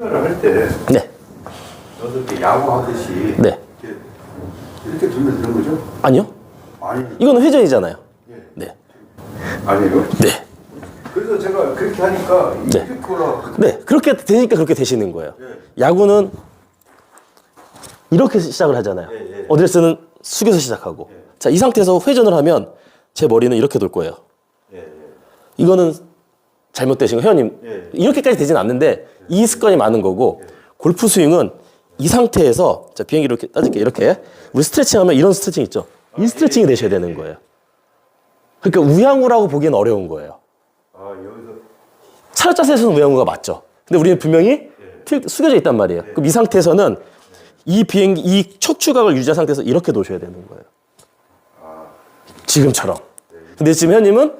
할때 네. 이렇게 야구 하듯이 네. 이렇게 이렇게 들면 되는 거죠? 아니요. 아니 이거는 회전이잖아요. 예. 네. 아니에요? 네. 그래서 제가 그렇게 하니까 네. 이렇게 올라가. 네. 그렇게 되니까 그렇게 되시는 거예요. 예. 야구는 이렇게 시작을 하잖아요. 예, 예. 어드레스는 숙여서 시작하고. 자, 이 상태에서 회전을 하면 제 머리는 이렇게 돌 거예요. 예, 예. 이거는 잘못되신 거 회원님. 예. 이렇게까지 되진 않는데 이 습관이 많은 거고 골프 스윙은 이 상태에서 자 비행기 이렇게 따질게 이렇게. 우리 스트레칭 하면 이런 스트레칭 있죠? 이 스트레칭이 되셔야 되는 거예요. 그러니까 우양우라고 보기엔 어려운 거예요. 아 여기서 차렷 자세에서는 우양우가 맞죠. 근데 우리는 분명히 틸- 숙여져 있단 말이에요. 그럼 이 상태에서는 이 비행기 이 척추각을 유지한 상태에서 이렇게 놓으셔야 되는 거예요. 지금처럼. 근데 지금 회원님은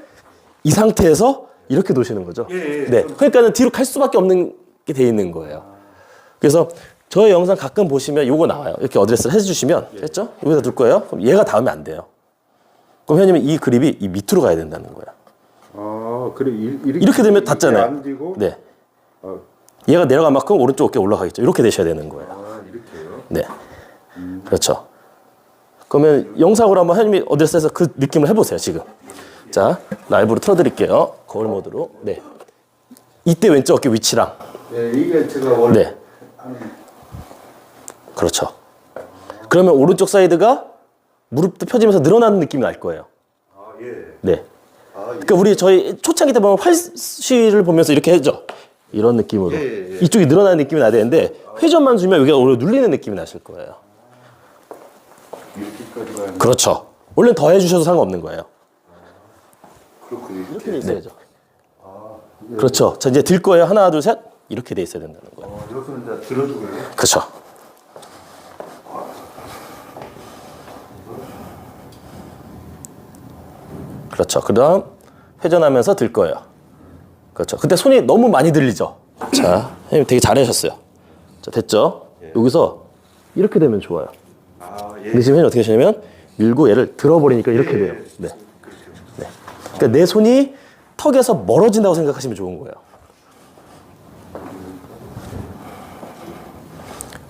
이 상태에서 이렇게 놓으시는 거죠. 예, 예. 네. 그러니까는 뒤로 갈 수밖에 없는 게 돼 있는 거예요. 그래서 저의 영상 가끔 보시면 요거 나와요. 이렇게 어드레스를 해주시면 됐죠? 여기다 둘 거예요. 그럼 얘가 닿으면 안 돼요. 그럼 회원님은 이 그립이 이 밑으로 가야 된다는 거예요. 아 그래 이- 이렇게 이렇게 되면 닿잖아요. 안 되고 네. 아, 얘가 내려간 만큼 오른쪽 어깨 올라가겠죠. 이렇게 되셔야 되는 거예요. 아 이렇게요. 네. 그렇죠. 그러면 영상으로 한번 회원님이 어드레스에서 그 느낌을 해보세요, 지금. 자, 라이브로 틀어드릴게요. 거울 모드로. 네. 이때 왼쪽 어깨 위치랑. 네 이게 제가 원래 네. 그렇죠. 그러면 오른쪽 사이드가 무릎도 펴지면서 늘어나는 느낌이 날 거예요. 아 예. 네. 아 그러니까 우리 저희 초창기 때 보면 활시를 보면서 이렇게 해죠. 이런 느낌으로. 예, 예, 예. 이쪽이 늘어나는 느낌이 나야 되는데 회전만 주면 여기가 오히려 눌리는 느낌이 나실 거예요. 이렇게까지 가야 그렇죠. 원래는 더 해주셔도 상관없는 거예요. 그렇군요. 이렇게 돼 있어야죠. 그렇죠. 자, 이제 들 거예요. 하나, 둘, 셋. 이렇게 돼 있어야 된다는 거예요. 어, 여기서는 이제 들어주고요. 그렇죠. 그렇죠. 그 다음 회전하면서 들 거예요. 그렇죠. 근데 손이 너무 많이 들리죠. 자, 선생님 되게 잘하셨어요. 자, 됐죠? 여기서 이렇게 되면 좋아요. 아 예. 근데 지금 선생님 어떻게 하시냐면 밀고 얘를 들어버리니까 이렇게 돼요. 네. 네. 그러니까 내 손이 턱에서 멀어진다고 생각하시면 좋은 거예요.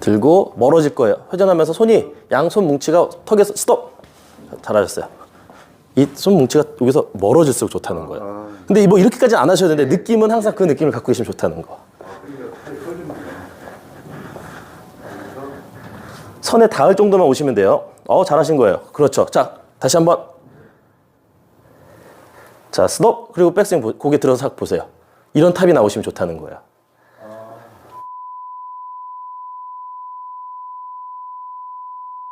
들고 멀어질 거예요. 회전하면서 손이 양손 뭉치가 턱에서 스톱. 잘하셨어요. 이 손 뭉치가 여기서 멀어질수록 좋다는 거예요. 근데 뭐 이렇게까지 안 하셔도 되는데 느낌은 항상 그 느낌을 갖고 계시면 좋다는 거. 선에 닿을 정도만 오시면 돼요. 어, 잘하신 거예요. 그렇죠. 자, 다시 한번. 자, 스톱. 그리고 백스윙 보- 고개 들어서 싹 보세요. 이런 탑이 나오시면 좋다는 거예요.